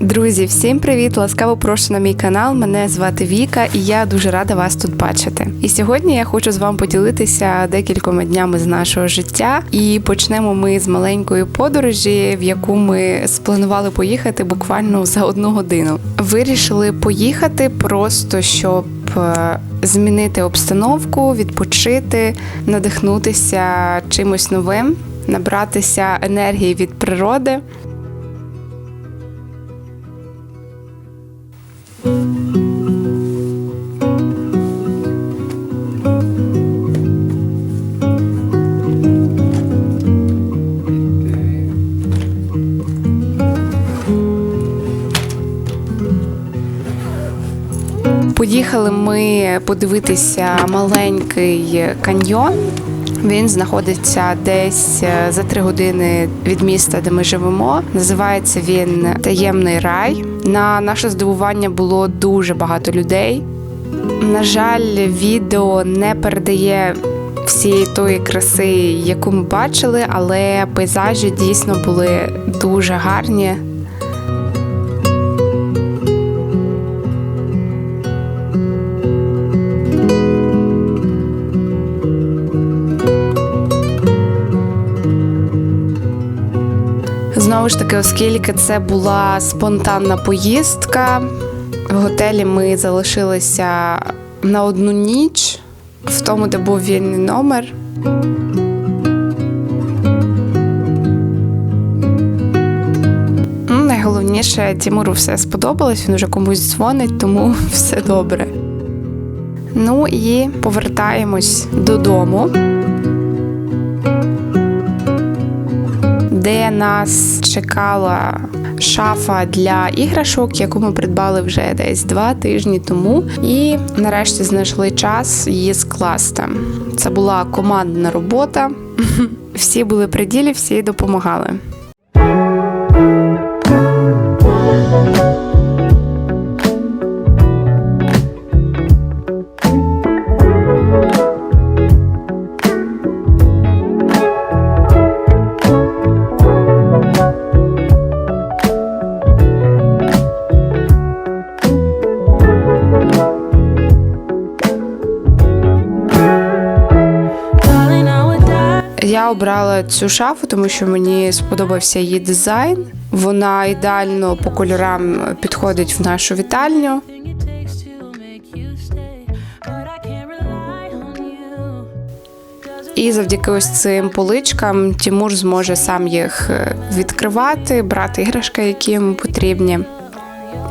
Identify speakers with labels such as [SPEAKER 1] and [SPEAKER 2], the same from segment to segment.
[SPEAKER 1] Друзі, всім привіт! Ласкаво прошу на мій канал. Мене звати Віка, і я дуже рада вас тут бачити. І сьогодні я хочу з вами поділитися декількома днями з нашого життя. І почнемо ми з маленької подорожі, в яку ми спланували поїхати буквально за одну годину. Вирішили поїхати просто щоб. Е, Змінити обстановку, відпочити, надихнутися чимось новим, набратися енергії від природи. Поїхали ми подивитися маленький каньйон. Він знаходиться десь е, за три години від міста, де ми живемо. Називається він Таємний рай. На наше здивування було дуже багато людей. На жаль, відео не передає всієї тої краси, яку ми бачили, але пейзажі дійсно були дуже гарні. Таки, оскільки це була спонтанна поїздка, в готелі ми залишилися на одну ніч в тому, де був вільний номер. Ну, Найголовніше, Тимуру все сподобалось, він уже комусь дзвонить, тому все добре. Ну і повертаємось додому. Де нас чекала шафа для іграшок, яку ми придбали вже десь два тижні тому, і нарешті знайшли час її скласти. Це була командна робота. Всі були при ділі, всі допомагали. Я обрала цю шафу, тому що мені сподобався її дизайн. Вона ідеально по кольорам підходить в нашу вітальню. І завдяки ось цим поличкам Тимур зможе сам їх е, відкривати, брати іграшки, які йому потрібні.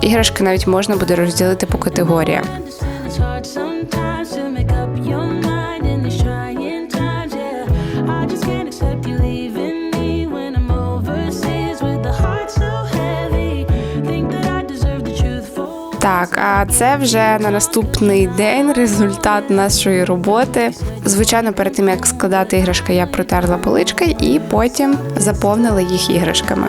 [SPEAKER 1] Іграшки навіть можна буде розділити по категоріям. Так, а це вже на наступний день результат нашої роботи. Звичайно, перед тим як складати іграшки, я протерла полички і потім заповнила їх іграшками.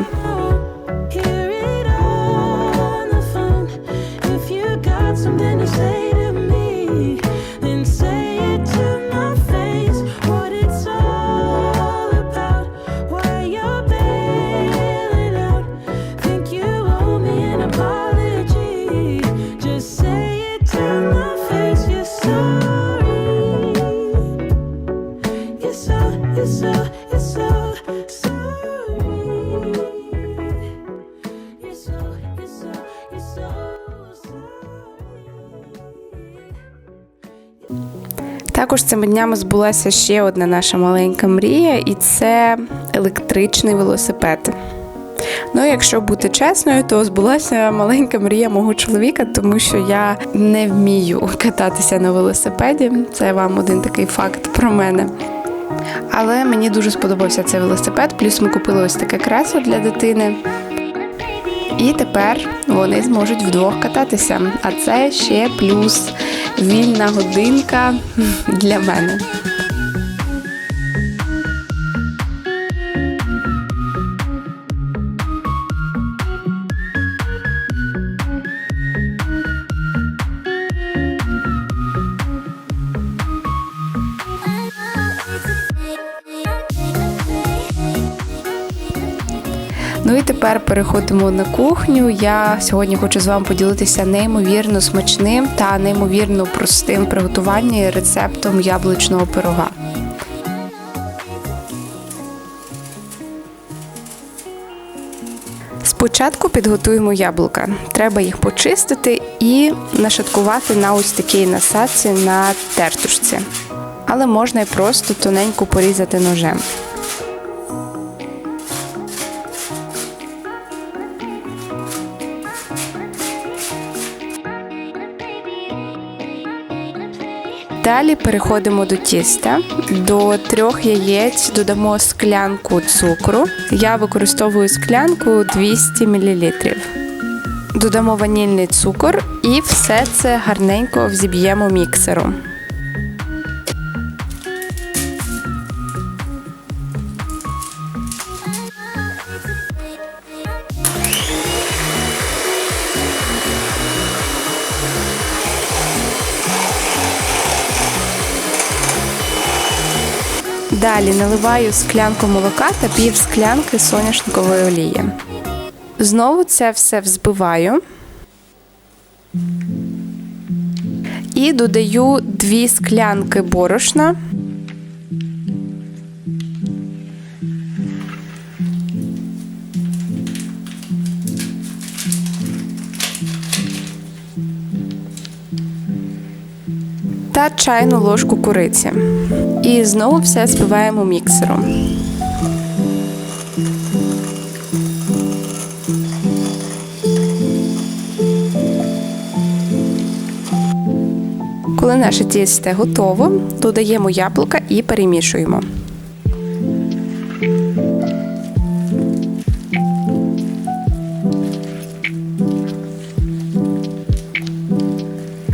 [SPEAKER 1] Цими днями збулася ще одна наша маленька мрія, і це електричний велосипед. Ну, якщо бути чесною, то збулася маленька мрія мого чоловіка, тому що я не вмію кататися на велосипеді. Це вам один такий факт про мене. Але мені дуже сподобався цей велосипед, плюс ми купили ось таке кресло для дитини. І тепер вони зможуть вдвох кататися. А це ще плюс вільна годинка для мене. Тепер переходимо на кухню. Я сьогодні хочу з вами поділитися неймовірно смачним та неймовірно простим в приготуванні рецептом яблучного пирога. Спочатку підготуємо яблука. Треба їх почистити і нашаткувати на ось такій насадці на тертушці. Але можна і просто тоненько порізати ножем. Далі переходимо до тіста. До трьох яєць додамо склянку цукру. Я використовую склянку 200 мл. Додамо ванільний цукор і все це гарненько взіб'ємо міксером. Далі наливаю склянку молока та пів склянки соняшникової олії. Знову це все взбиваю. І додаю дві склянки борошна. Та чайну ложку куриці. І знову все збиваємо міксером. Коли наше тісто готово, додаємо яблука і перемішуємо.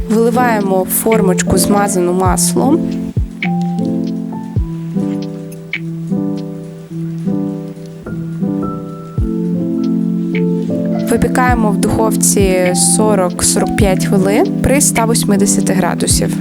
[SPEAKER 1] Виливаємо формочку змазану маслом. Випікаємо в духовці 40-45 хвилин при 180 градусів.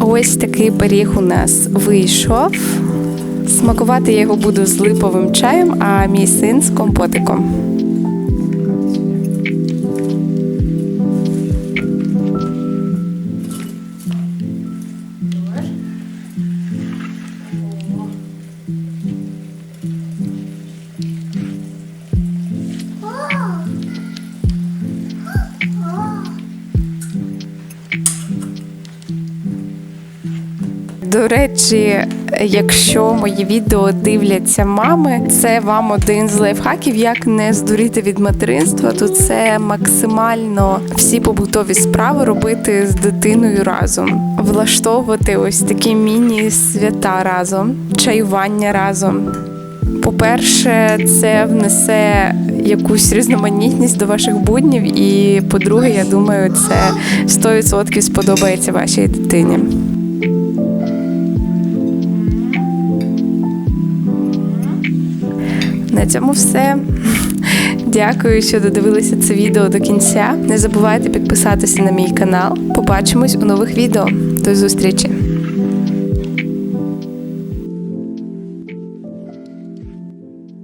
[SPEAKER 1] Ось такий пиріг у нас вийшов. Смакувати я його буду з липовим чаєм, а мій син з компотиком. До речі, якщо мої відео дивляться мами, це вам один з лайфхаків, як не здуріти від материнства, то це максимально всі побутові справи робити з дитиною разом, влаштовувати ось такі міні-свята разом, чаювання разом. По-перше, це внесе якусь різноманітність до ваших буднів, і по-друге, я думаю, це 100% сподобається вашій дитині. На цьому все. Дякую, що додивилися це відео до кінця. Не забувайте підписатися на мій канал. Побачимось у нових відео. До зустрічі!